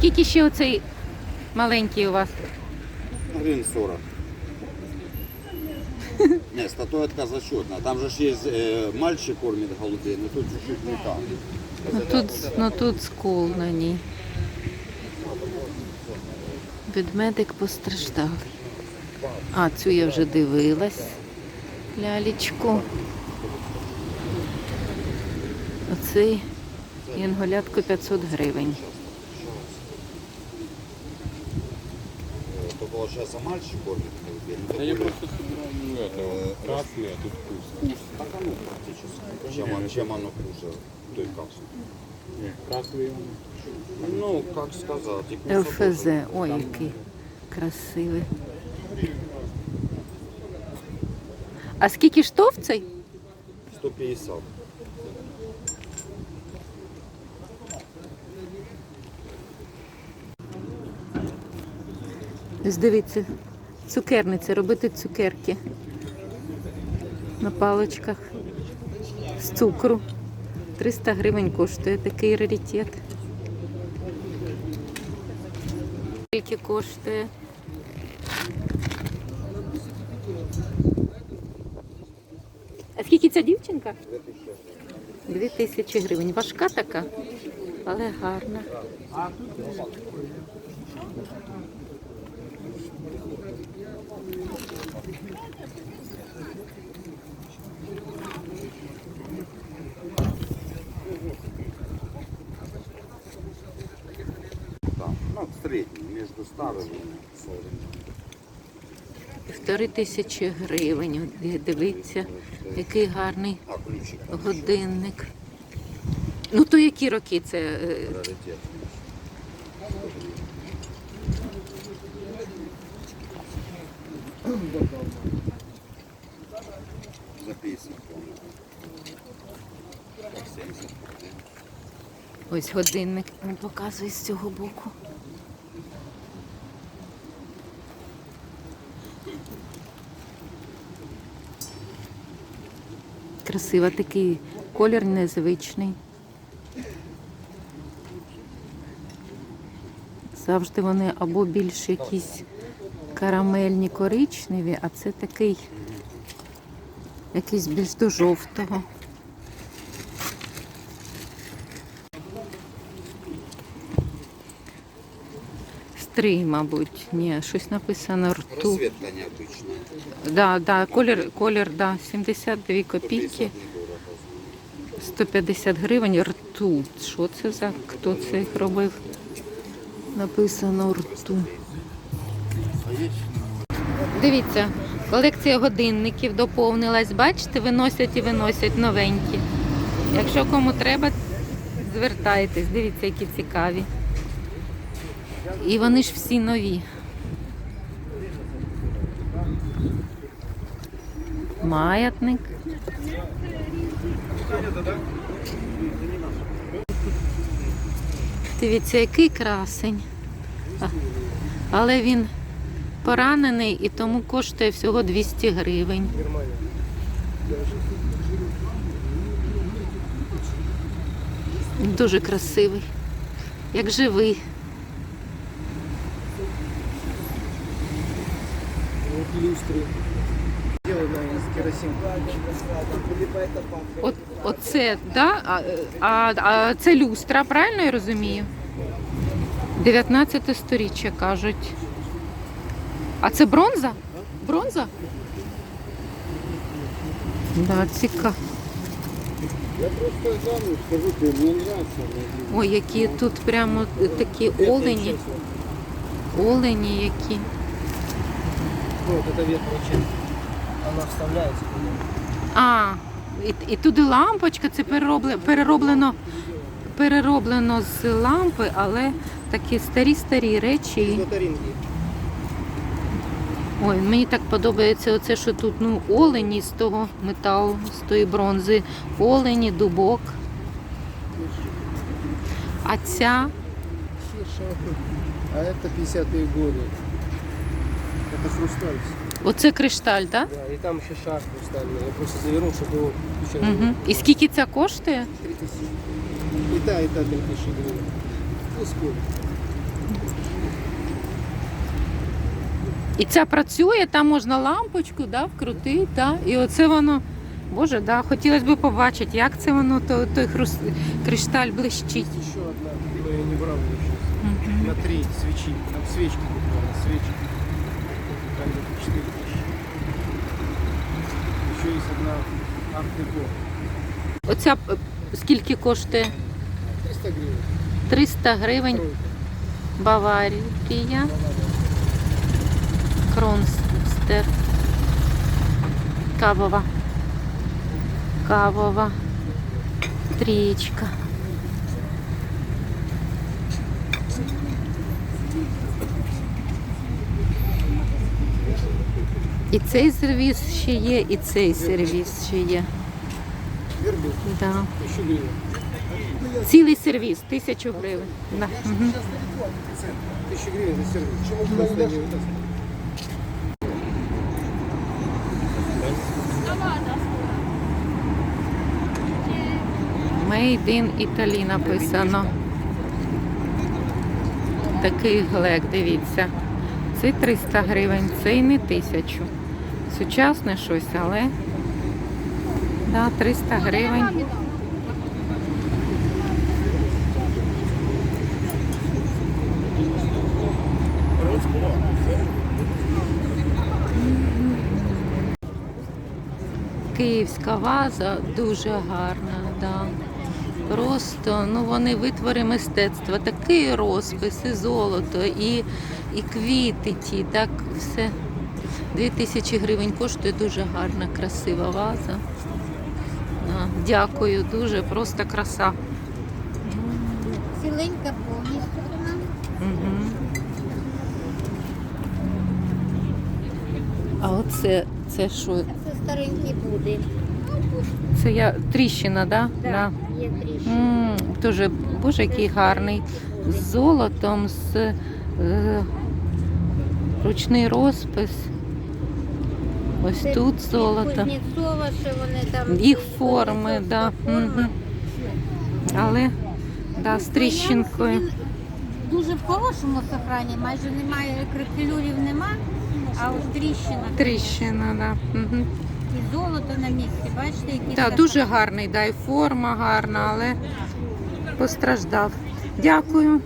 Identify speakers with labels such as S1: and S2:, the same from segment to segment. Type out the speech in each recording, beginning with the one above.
S1: скільки ще оцей маленький у вас?
S2: Гривен 40. Не, статуэтка зачетная. Там же ж есть э, мальчик кормит голубей, но тут чуть-чуть не так.
S1: Ну тут, ну тут скул на ній. Ведмедик постраждалий. А, цю я вже дивилась. Лялечку. Оцей янголятко 500 гривень.
S2: Получается мальчик кормит голубей. ну,
S3: Да я
S2: такой,
S3: просто собираю это, красный, а тут вкус.
S2: Так оно практически. Чем, оно- чем оно хуже той капсулы?
S3: Нет, красный он.
S2: Ну, как сказать. и
S1: ЛФЗ.
S2: тоже.
S1: Ой, який красивий. А скільки штов цей?
S2: 150.
S1: Ось дивіться, цукерниця, робити цукерки на паличках з цукру. 300 гривень коштує такий раритет. Скільки коштує? А скільки ця дівчинка? 2000 гривень. Важка така, але гарна.
S2: Там, ну, средний, между старым и современным.
S1: Півтори тисячі гривень. Дивіться, який гарний
S2: А, ключик.
S1: годинник. Ну то які роки це? е,
S2: Раритет.
S1: Ось годинник. Він показує з цього боку. Красиво такий колір незвичний. Завжди вони або більш якісь карамельні коричневі, а це такий якийсь більш до жовтого. Стрий, мабуть. Ні, щось написано рту.
S2: Расцветка необычная.
S1: Да, да, колір, колір, да, 72 копійки,
S2: 150
S1: гривень, ртуть. Що це за, хто це їх робив? Написано рту. Дивіться, колекція годинників доповнилась. Бачите, виносять і виносять новенькі. Якщо кому треба, звертайтесь. Дивіться, які цікаві. І вони ж всі нові. Маятник. Дивіться, який красень. Але він поранений і тому коштує всього 200 гривень. Дуже красивий, як живий.
S4: Люстры. Сделано из керосин.
S1: От, оце, да? А, а, а це люстра, правильно я розумію? 19 сторіччя кажуть. А це бронза? Бронза? Да, цікаво.
S4: Я просто замуж скажу, ты мне нравится.
S1: Ой, які тут прямо такі олені. Олені які.
S4: Ну, вот это ветрочек. Она вставляется.
S1: А, і, і туди лампочка, це перероблено, перероблено, перероблено з лампи, але такі старі-старі речі.
S4: Златоринги.
S1: Ой, мені так подобається оце, що тут ну, олені з того металу, з тої бронзи. Олені, дубок. А ця
S4: А это 50-е годы. Это хрусталь.
S1: Оце кришталь, так?
S4: Да? Да, і там ще шар хрустальний. Я просто завернув, щоб його ще
S1: не Угу. було. І скільки це коштує?
S4: Три тисячі. І та, і та три тисячі гривень. Ну, скільки?
S1: І ця працює, там можна лампочку да, вкрутити. Да? І оце воно. Боже, да, хотілося б побачити, як це воно, то, той хруст... кришталь блищить.
S4: Ще одна, я не брав її
S1: щось.
S4: На три свічі. Там свічки купували, свічки. Там где-то 4 тысячи. Еще есть одна арт-деко.
S1: Оця е, скільки коштує?
S4: 300 гривен.
S1: 300 гривень
S4: Тройка.
S1: Баварія. Кронстер. Кавова. Кавова. Трієчка. І цей сервіс ще є, і цей сервіс ще є. Да. Цілий сервіс, тисячу гривень. Да.
S4: 1000 гривен за сервис. Почему просто не это?
S1: Made in Italy написано. Такий глек, дивіться. Цей 300 гривень, цей не тисячу. Сучасне щось, але да, 300 гривень. Київська ваза дуже гарна, да. Просто ну вони витвори мистецтва, такий розпис, і золото, і, і квіти ті, так все. Дві тисячі гривень коштує дуже гарна, красива ваза. Дякую, дуже просто краса.
S5: Ціленька повністю.
S1: Угу. А оце це що?
S5: Це старенький буде.
S1: Це я тріщина, да?
S5: Да, є трішки.
S1: М, Дуже, боже, який гарний. З золотом, з е, ручний розпис. Ось
S5: Це
S1: тут золото.
S5: Кузнєцова, що вони там.
S1: Їх форми, да. Мгм. Але да, з тріщинкою.
S5: Він Дуже в хорошому сохрані, майже немає кракелюрів нема, а ось тріщина.
S1: Тріщина, да. Угу.
S5: І золото на місці, бачите, які
S1: Да, дуже гарний, да, і форма гарна, але постраждав. Дякую.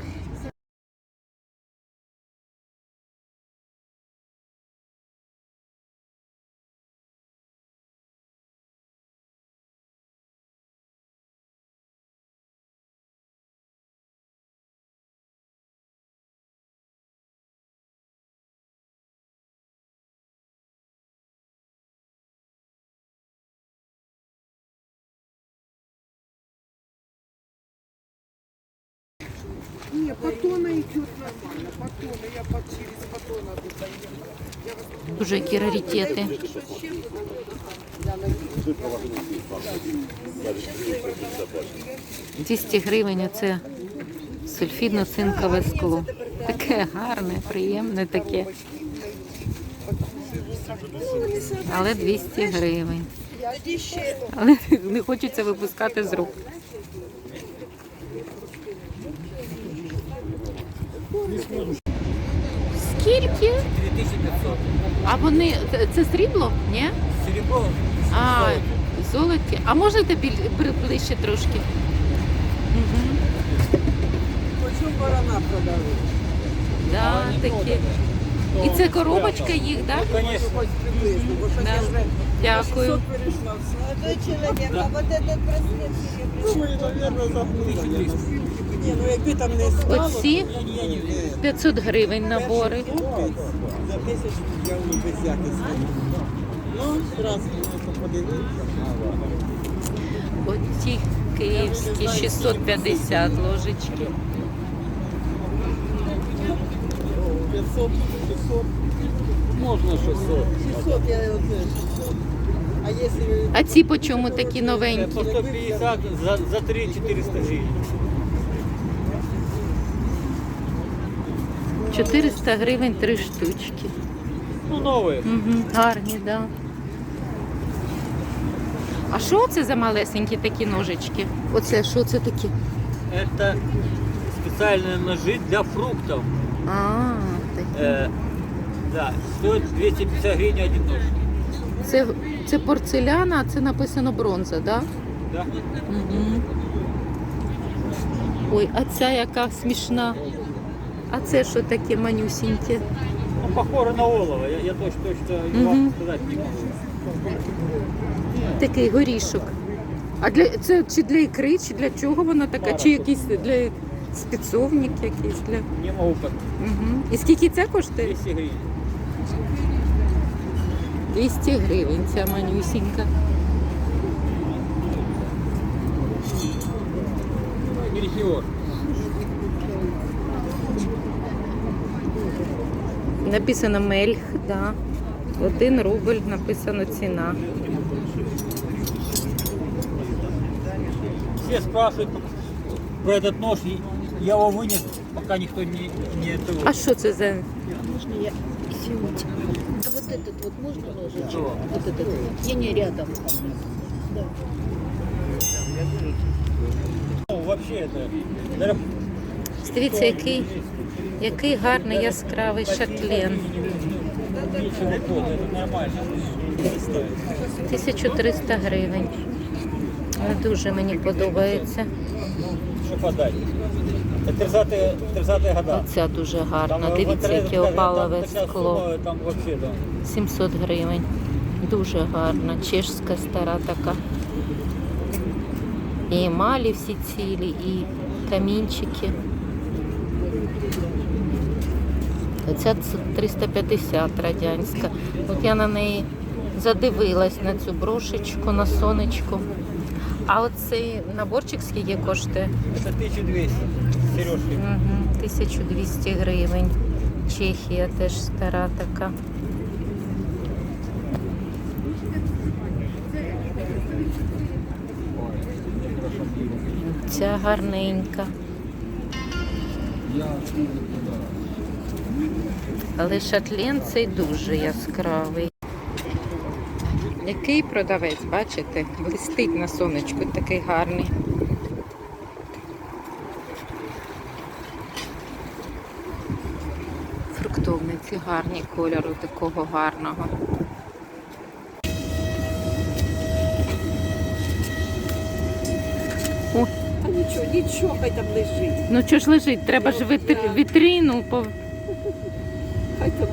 S4: Не, батона идет нормально. Батона, я под через батона отдаю.
S1: Дуже які раритети. – 200 гривень оце сульфідно-цинкове скло. Таке гарне, приємне таке. Але 200 гривень. Але не хочеться випускати з рук. Скільки?
S6: 2500.
S1: А вони це- срібло? Ні?
S6: Серебро
S1: А, золоті. А можете біль- бри- ближче трошки? Угу.
S7: Барана продали?
S1: Да, такі. І це коробочка їх, так? Да?
S7: Щось
S1: Да. Дякую.
S7: 600 перейшла.
S5: Молодой чоловік, а вот этот браслет
S7: наверное, забула. Ні, ну там не стало,
S1: Оці 500 гривень набори.
S7: за тисячу я воно без. Ну, раз ми.
S1: Оці київські 650 ложечки.
S7: 500, 600.
S6: Можно 600.
S7: 600 я одне 600. А якщо
S1: А ці по чому такі новенькі?
S6: По 150 за, за 3 400 гривен.
S1: 400 гривень три штучки.
S6: Ну, новые.
S1: Угу, гарні, так. Да. А що це за малесенькі такі ножички? Оце що це такі?
S6: Это специальные ножи для фруктов.
S1: А, такі.
S6: Э, Да, стоит 250 гривен один нож.
S1: Це, це порцеляна, а це написано бронза, так? Да?
S6: Да?
S1: Угу. Ой, а ця яка смішна. А це що таке манюсіньке?
S6: Ну, похоже на олово. Я, я точно, точно
S1: Мгм.
S6: вам сказать не могу.
S1: Такий горішок. А для це чи для ікри, чи для чого вона така? Чи якийсь для спецовник якийсь для.
S6: Не могу как.
S1: Угу. І скільки це коштує?
S6: 200 гривен.
S1: 200 гривень ця манюсінька.
S6: Мельхиор.
S1: Написано мельх, да. Один рубль написано ціна.
S6: Все спрашивают про этот нож. и Я его вынес, пока никто не, не этого.
S1: А що це за
S8: Можно я извините. А вот этот вот можно ножичек? Вот этот вот. Не, не рядом.
S6: Ну, вообще это, наверное,
S1: Дивіться, який, який гарний яскравий шатлен.
S6: меньше вот тот, это нормально.
S1: 1300 гривень. Дуже мені подобається.
S6: Что подать? Это 30-е 30.
S1: Оця дуже гарна. Дивіться, яке опалове скло.
S6: сума, Там вообще, да.
S1: 700 гривень. Дуже гарна. Чешська стара така. І емалі всі цілі, і камінчики. Оця 350 радянська. От я на неї задивилась на цю брошечку, на сонечку. А оцей наборчик скільки коштує?
S6: Это 1200 сережки.
S1: Угу, 1200 гривень. Чехія теж стара така. Ця гарненька. Але шатлен цей дуже яскравий. Який продавець, бачите, блистить на сонечку, такий гарний. Фруктовниці гарні кольору такого гарного. О,
S7: Та нічого, нічого, хай там лежить.
S1: ну що ж лежить? Треба ж витр- вітрину по
S7: Хай там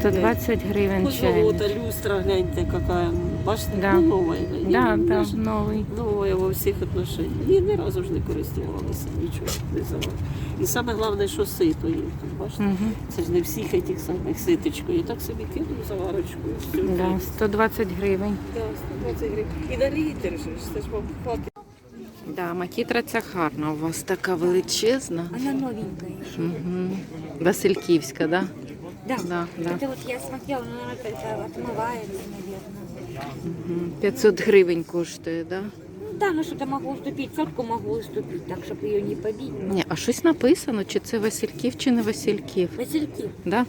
S1: 120 гривень
S7: позолота,
S1: чайник.
S7: люстра, гляньте, какая. Бачите,
S1: Да.
S7: ну, новая.
S1: Да, да, новий.
S7: Новая во всіх отношеннях. І ні разу ж не користувалися, нічого не завали. І саме головне, що сито є. тут, Бачите?
S1: Угу.
S7: Це ж не всіх тих самих ситочкою. І так собі кинув заварочкою. Все,
S1: Да, 120 гривень.
S7: Да, 120 гривень. І на літр же ж, це ж вам хватить.
S1: Да, макітра ця гарна у вас така величезна.
S5: Она новенькая.
S1: Угу. Васильківська, да?
S5: Да.
S1: Да, да.
S5: Это вот я смотрела, но она как-то отмывается, наверное.
S1: Мгм. 500 гривень коштує, да?
S5: Ну да, ну что-то могу уступить, сотку могу уступить, так, чтобы ее не побить.
S1: Ні, а щось написано, чи це Васильків, чи не Васильків,
S5: Васильки,
S1: да?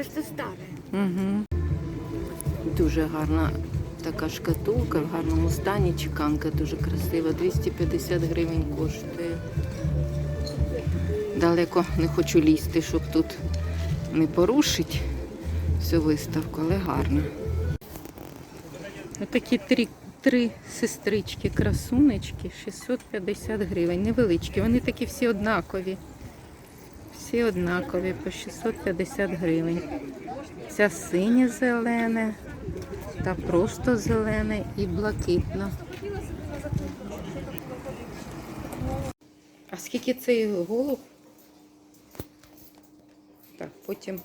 S5: просто старая.
S1: Угу. Дуже гарна така шкатулка в гарному стані. Чеканка дуже красива. 250 гривень коштує. Далеко не хочу лізти, щоб тут не порушити всю виставку, але гарно. Отакі три, три сестрички, красунечки, 650 гривень. Невеличкі. Вони такі всі однакові. Всі однакові по 650 гривень. Ця синє зелене та просто зелене і блакитне. А скільки цей голуб? Так, потім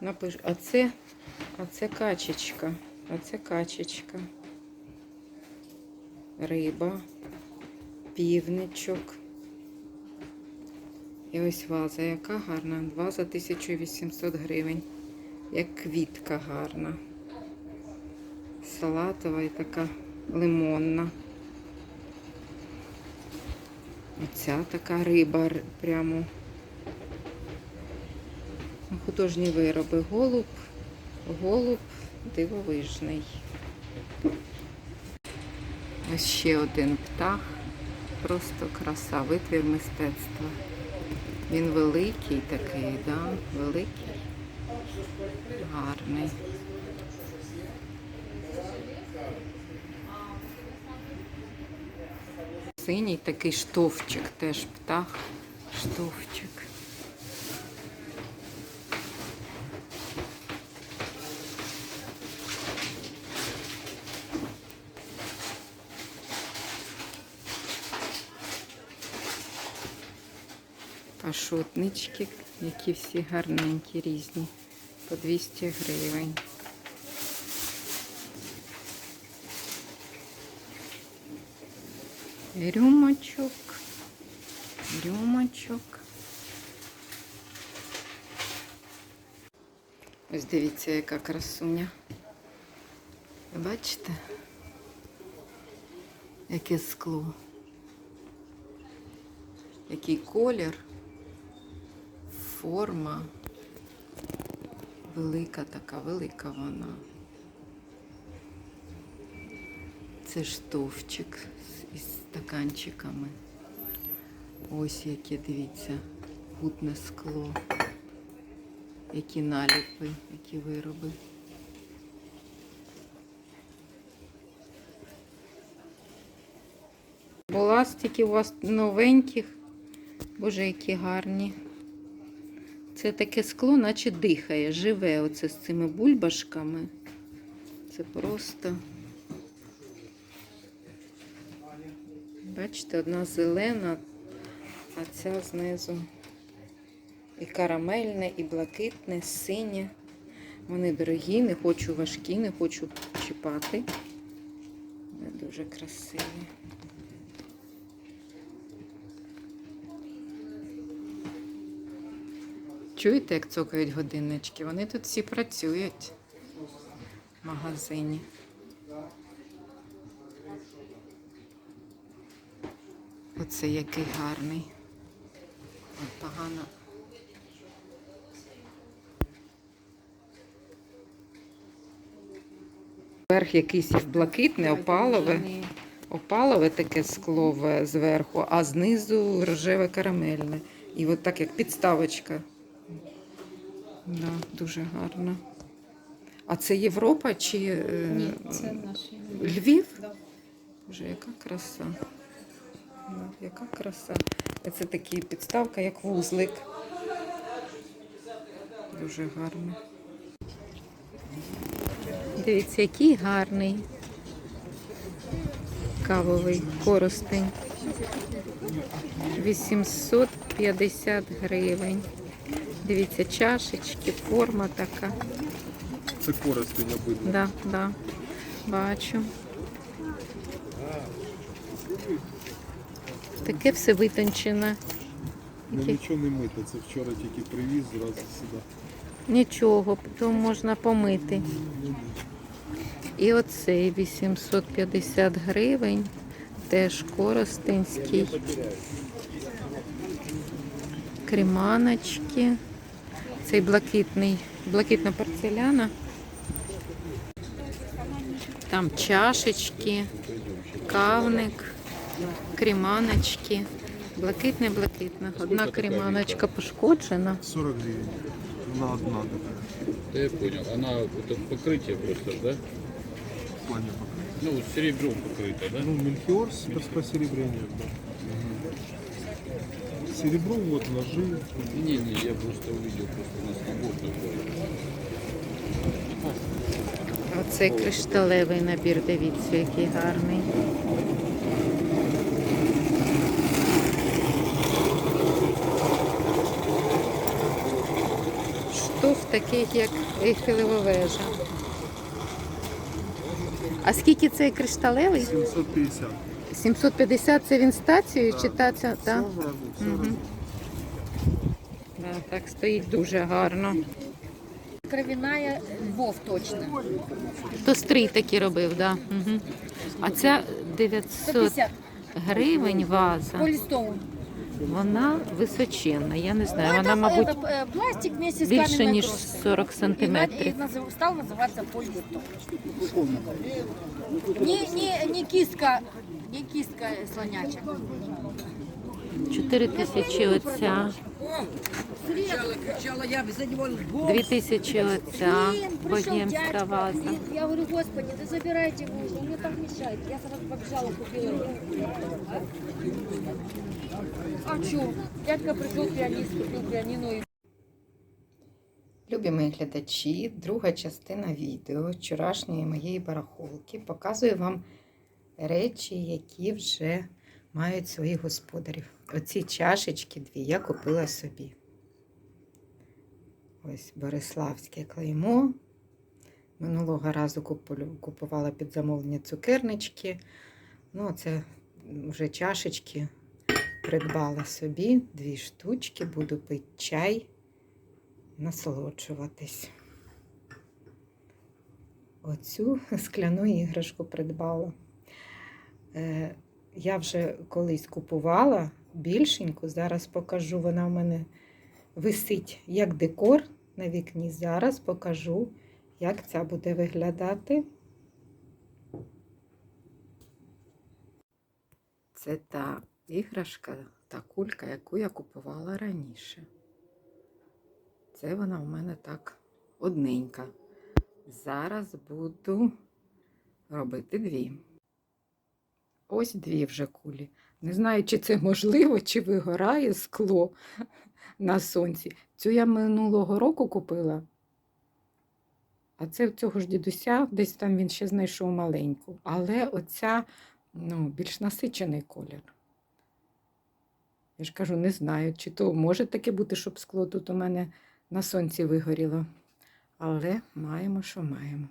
S1: напишу. А це, а це качечка. А це качечка. Риба, півничок. І ось ваза, яка гарна. Ваза 1800 гривень. Як квітка гарна. Салатова і така лимонна. Оця така риба прямо. Художні вироби. Голуб, голуб дивовижний. Ось ще один птах. просто краса, витвір мистецтва. Він великий такий, да? великий, гарний. Синій такий штовчик, теж птах, штовчик. Пашотнички, які всі гарненькі, різні, по 200 гривень. Рюмочок, рюмочок. Ось дивіться, яка красуня. Бачите? Яке скло. Який колір, форма. Велика така, велика вона. Це штовчик із стаканчиками. Ось яке, дивіться, гутне скло. Які наліпи, які вироби. Буластики у вас новеньких. Боже, які гарні. Це таке скло, наче дихає, живе оце з цими бульбашками. Це просто. Бачите, одна зелена, а ця знизу. І карамельне, і блакитне, синє. Вони дорогі, не хочу важкі, не хочу чіпати. Але дуже красиві. Чуєте, як цокають годиннички? Вони тут всі працюють в магазині. Оце який гарний. Погано. Верх якийсь як блакитне, опалове. Опалове таке склове зверху, а знизу рожеве карамельне. І от так як підставочка. Да, дуже гарно. А це Європа чи е,
S8: Ні, це наші.
S1: Львів?
S8: Да.
S1: Боже, яка краса. Да, яка краса. Це такий підставка, як вузлик. Дуже гарно. Дивіться, який гарний кавовий коростень. 850 гривень. Дивіться, чашечки, форма така.
S4: Це користень обидва.
S1: Да, да. Бачу. Таке все витончене.
S4: Ну нічого не мити, це вчора тільки привіз зразу сюди.
S1: Нічого, то можна помити. І оцей 850 гривень. Теж коростенський. Креманочки. Цей блакитний, блакитна порцеляна. Там чашечки, кавник, креманочки. Блакитне, блакитне. Одна креманочка пошкоджена.
S4: 40 гривень. Вона одна така.
S3: Да я понял. Она это покрытие просто, да?
S4: В плані покриття.
S3: Ну, серебром покрыто, да?
S4: Ну, мельхиор с посеребрением, да. Серебро, вот, ножи.
S3: Не-не, я просто увидел, просто у нас набор такой.
S1: Оцей кришталевий набір, дивіться, який гарний. Такий, як Ейфелева вежа. А скільки цей кришталевий?
S4: 750.
S1: 750 це він стацією чи та ця? Мгм.
S4: разом.
S1: Да, так стоїть дуже гарно.
S8: Кровяная Львов точно.
S1: То стрій такі робив, так. Да. Угу. А ця 900
S8: 150
S1: гривень ваза.
S8: полистовый.
S1: Вона височенна, я не знаю.
S8: Ну,
S1: Вона,
S8: это,
S1: мабуть,
S8: это, э, пластик вместе с
S1: більше
S8: каменной
S1: ніж
S8: крошкой.
S1: 40
S8: И, на- и
S1: сантиметрів.
S8: назыв- стал называться полистов. Не, не, не кистка, не кистка слонячек.
S1: 4 тисячі оця. Дві тисячі оця богемська ваза.
S8: Я говорю, господи, да забирайте его уже, он мне так мешает. Я сразу побежала, купила. А что? Дядька пришел пианист, купил пианино и
S1: Любі мої глядачі, друга частина відео вчорашньої моєї барахолки показує вам речі, які вже мають своїх господарів. Оці чашечки дві я купила собі. Ось Бориславське клеймо. Минулого разу купувала під замовлення цукернички. Ну, це вже чашечки придбала собі. Дві штучки, буду пити чай насолоджуватись. Оцю скляну іграшку придбала. Е, я вже колись купувала більшеньку, зараз покажу, вона в мене висить як декор на вікні. Зараз покажу, як ця буде виглядати. Це та іграшка, та кулька, яку я купувала раніше. Це вона в мене так одненька. Зараз буду робити дві. Ось дві вже кулі. Не знаю, чи це можливо, чи вигорає скло на сонці. Цю я минулого року купила. А це в цього ж дідуся, десь там він ще знайшов маленьку. Але оця ну, більш насичений колір. Я ж кажу, не знаю, чи то може таке бути, щоб скло тут у мене на сонці вигоріло. Але маємо, що маємо.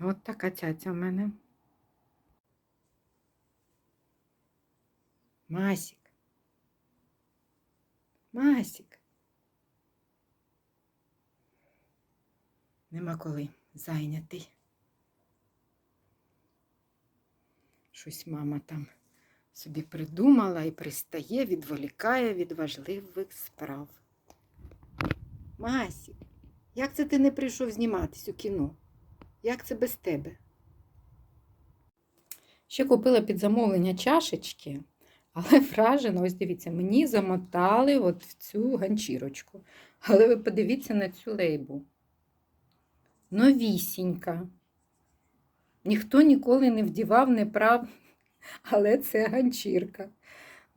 S1: От така цяця в мене. Масік. Масік. Нема коли зайнятий. Щось мама там собі придумала і пристає, відволікає від важливих справ. Масік, як це ти не прийшов зніматись у кіно? Як це без тебе? Ще купила під замовлення чашечки, але вражено, ось дивіться, мені замотали от в цю ганчірочку. Але ви подивіться на цю лейбу. Новісінька. Ніхто ніколи не вдівав, не прав, але це ганчірка.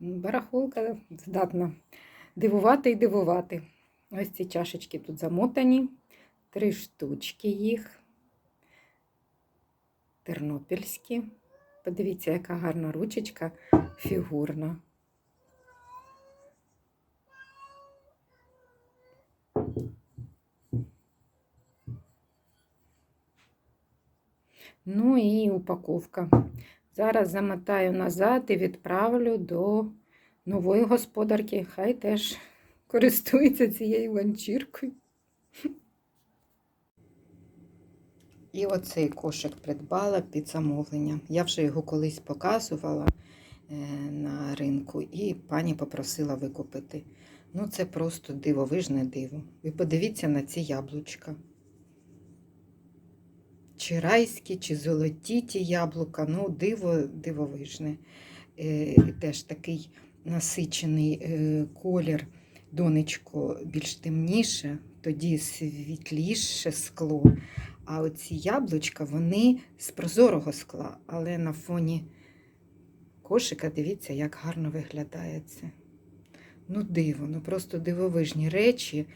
S1: Барахолка здатна дивувати і дивувати. Ось ці чашечки тут замотані, три штучки їх. Тернопільські. Подивіться, яка гарна ручечка фігурна. Ну і упаковка. Зараз замотаю назад і відправлю до нової господарки. Хай теж користується цією ганчіркою. І оцей кошик придбала під замовлення. Я вже його колись показувала е, на ринку, і пані попросила викупити. Ну, це просто дивовижне диво. Ви подивіться на ці яблучка. Чи райські, чи золоті ті яблука, ну, диво дивовижне. Е, теж такий насичений е, колір, донечко більш темніше, тоді світліше скло. А оці яблучка, вони з прозорого скла, але на фоні кошика, дивіться, як гарно виглядає це. Ну, диво, ну просто дивовижні речі,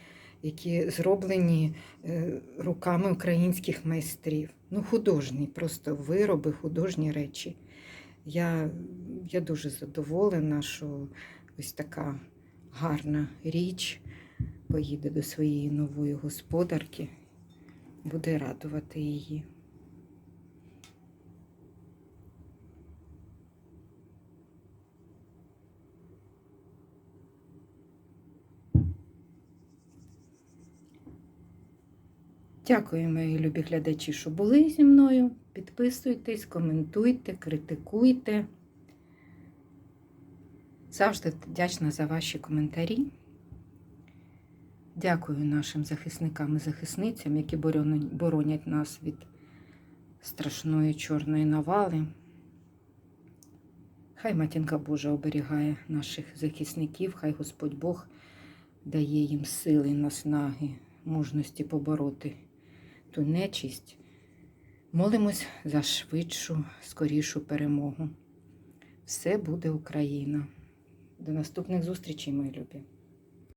S1: які зроблені е, руками українських майстрів. Ну, художні, просто вироби, художні речі. Я, я дуже задоволена, що ось така гарна річ поїде до своєї нової господарки буде радувати її. Дякую, мої любі глядачі, що були зі мною. Підписуйтесь, коментуйте, критикуйте. Завжди вдячна за ваші коментарі. Дякую нашим захисникам і захисницям, які боронять нас від страшної чорної навали. Хай матінка Божа оберігає наших захисників, хай Господь Бог дає їм сили, наснаги, мужності побороти ту нечисть. Молимось за швидшу, скорішу перемогу. Все буде Україна. До наступних зустрічей, мої любі.